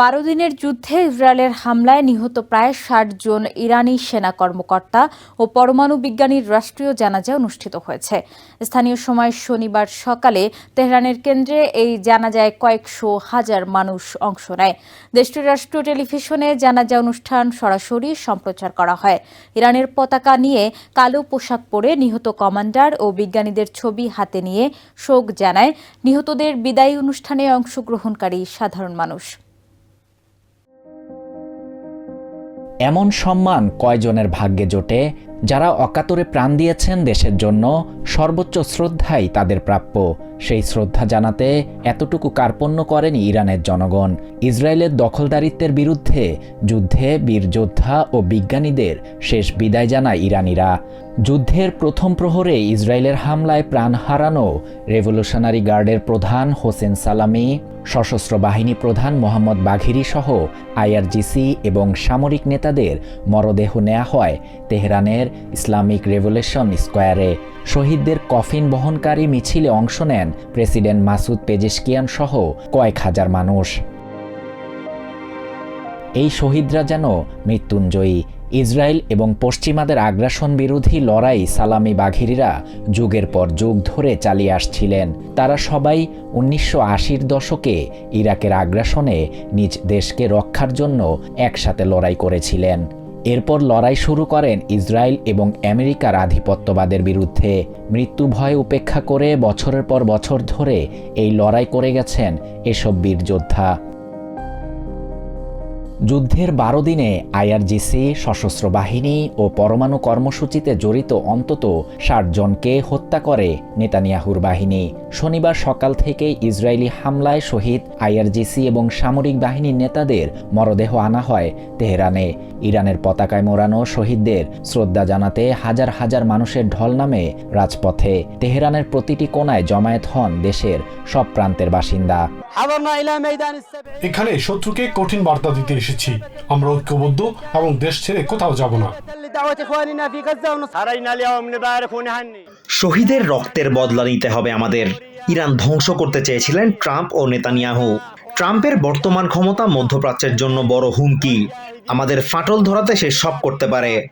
বারো দিনের যুদ্ধে ইসরায়েলের হামলায় নিহত প্রায় ষাট জন ইরানি সেনা কর্মকর্তা ও পরমাণু বিজ্ঞানীর রাষ্ট্রীয় জানাজা অনুষ্ঠিত হয়েছে। স্থানীয় সময় শনিবার সকালে তেহরানের কেন্দ্রে এই জানাজায় কয়েকশো হাজার মানুষ অংশ নেয়। দেশটির রাষ্ট্রীয় টেলিভিশনে জানাজা অনুষ্ঠান সরাসরি সম্প্রচার করা হয়। ইরানের পতাকা নিয়ে কালো পোশাক পরে নিহত কমান্ডার ও বিজ্ঞানীদের ছবি হাতে নিয়ে শোক জানায়। নিহতদের বিদায়ী অনুষ্ঠানে অংশগ্রহণকারী সাধারণ মানুষ। এমন সম্মান কয়জনের ভাগ্যে জোটে? যারা অকাতরে প্রাণ দিয়েছেন দেশের জন্য সর্বোচ্চ শ্রদ্ধাই তাদের প্রাপ্য। সেই শ্রদ্ধা জানাতে এতটুকু কার্পণ্য করেনি ইরানের জনগণ। ইসরায়েলের দখলদারিত্বের বিরুদ্ধে যুদ্ধে বীর যোদ্ধা ও বিজ্ঞানীদের শেষ বিদায় জানায় ইরানিরা। যুদ্ধের প্রথম প্রহরে ইসরায়েলের হামলায় প্রাণ হারানো রেভলিউশনারি গার্ডের প্রধান হোসেন সালামি, সশস্ত্র বাহিনী প্রধান মোহাম্মদ বাঘিরি সহ আইআরজিসি এবং সামরিক নেতাদের মরদেহ নেওয়া হয় তেহরানের ইসলামিক রেভলিউশন স্কোয়ারে। শহীদদের কফিন বহনকারী মিছিলে অংশ নেন প্রেসিডেন্ট মাসুদ পেজেশকিয়ান সহ কয়েক হাজার মানুষ। এই শহীদরা যেন মৃত্যুঞ্জয়ী, ইসরায়েল এবং পশ্চিমাদের আগ্রাসন বিরোধী লড়াই সালামি বাঘিরিরা যুগের পর যুগ ধরে চালিয়ে আসছিলেন। তারা সবাই উনিশশো আশির দশকে ইরাকের আগ্রাসনে নিজ দেশকে রক্ষার জন্য একসাথে লড়াই করেছিলেন। এরপর লড়াই শুরু করেন ইসরায়েল এবং আমেরিকার আধিপত্যবাদের বিরুদ্ধে। মৃত্যু ভয় উপেক্ষা করে বছরের পর বছর ধরে এই লড়াই করে গেছেন এসব বীর যোদ্ধা। যুদ্ধের বারো দিনে আইআরজিসি সশস্ত্র বাহিনী ও পরমাণু কর্মসূচিতে জড়িত অন্তত ষাট জনকে হত্যা করে নেতানিয়াহুর বাহিনী। শনিবার সকাল থেকে ইসরায়েলি হামলায় শহীদ আইআরজিসি এবং সামরিক বাহিনীর নেতাদের মরদেহ আনা হয় তেহরানে। ইরানের পতাকায় মোড়ানো শহীদদের শ্রদ্ধা জানাতে হাজার হাজার মানুষের ঢল নামে রাজপথে। তেহরানের প্রতিটি কোনায় জমায়েত হন দেশের সব প্রান্তের বাসিন্দা। এখানে শত্রুকে কঠিন বার্তা দিতে এসেছি। আমরা ঐক্যবদ্ধ এবং দেশ ছেড়ে কোথাও যাব না। শহীদের রক্তের বদলা নিতে হবে আমাদের। ইরান ধ্বংস করতে চেয়েছিলেন ট্রাম্প ও নেতানিয়াহু। ট্রাম্পের বর্তমান ক্ষমতা মধ্যপ্রাচ্যের জন্য বড় হুমকি। আমাদের ফাটল ধরাতে সে সব করতে পারে।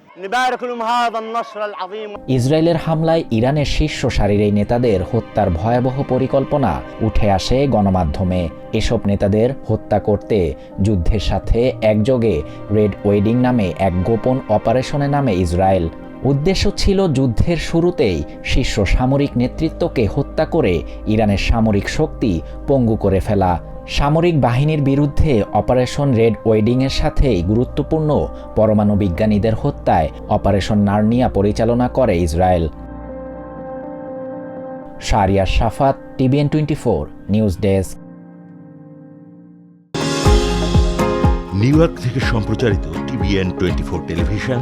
ইসরায়েলের হামলায় ইরানের শীর্ষ সারির এই নেতাদের হত্যার ভয়াবহ পরিকল্পনা উঠে আসে গণমাধ্যমে। এসব নেতাদের হত্যা করতে যুদ্ধের সাথে একযোগে রেড ওয়েডিং নামে এক গোপন অপারেশনে নামে ইসরায়েল। উদ্দেশ্য ছিল যুদ্ধের শুরুতেই শীর্ষ সামরিক নেতৃত্বকে হত্যা করে ইরানের সামরিক শক্তি পঙ্গু করে ফেলা। সামরিক বাহিনীর বিরুদ্ধে অপারেশন রেড ওয়েডিংয়ের সাথেই গুরুত্বপূর্ণ পরমাণু বিজ্ঞানীদের হত্যায় অপারেশন নার্নিয়া পরিচালনা করে Israel. Sharia Shafat, TVN twenty four, news desk. New York থেকে সম্প্রচারিত টিভিএন টোয়েন্টি ফোর টেলিভিশন,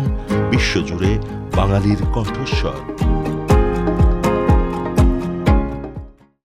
বিশ্বজুড়ে বাঙালির কণ্ঠস্বর।